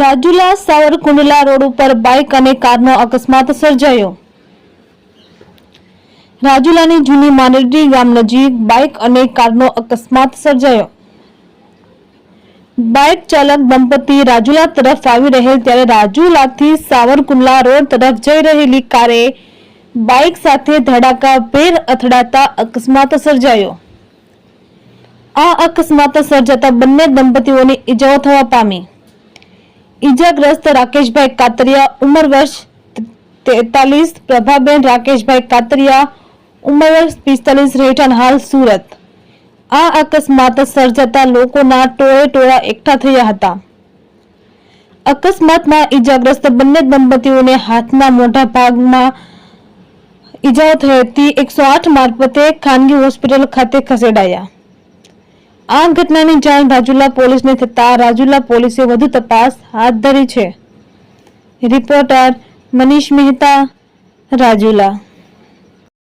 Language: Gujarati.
રાજુલા સાવરકુંડલા રોડ ઉપર બાઇક અને કારનો અકસ્માત સર્જાયો. રાજુલાની જૂની માનરડી ગામ નજીક બાઇક અને કારનો અકસ્માત સર્જાયો. બાઇક ચાલક દંપતી રાજુલા તરફ આવી રહેલ ત્યારે રાજુલાથી સાવરકુંડલા રોડ તરફ જઈ રહેલી કારે બાઇક સાથે ધડાકાભેર અથડાતા અકસ્માત સર્જાયો. આ અકસ્માત સર્જાતા બંને દંપતીઓને ઈજાઓ થવા પામી. ઈજાગ્રસ્ત રાકેશભાઈ કાતરિયા, ઉંમર વર્ષ તેતાલીસ, પ્રભાબેન રાકેશભાઈ કાતરિયા, ઉંમર વર્ષ પિસ્તાલીસ રહેઠાણ હાલ સુરત. આ અકસ્માત સર્જાતા લોકોના ટોળે ટોળા એકઠા થયા હતા. અકસ્માતમાં ઈજાગ્રસ્ત બંને દંપતીઓને હાથના મોટા ભાગમાં ઈજાઓ થઈ હતી. એકસો આઠ મારફતે ખાનગી હોસ્પિટલ ખાતે ખસેડાયા. આ ઘટનાની જાણ રાજુલા પોલીસને થતા રાજુલા પોલીસે વધુ તપાસ હાથ ધરી છે. રિપોર્ટર મનીષ મહેતા, રાજુલા.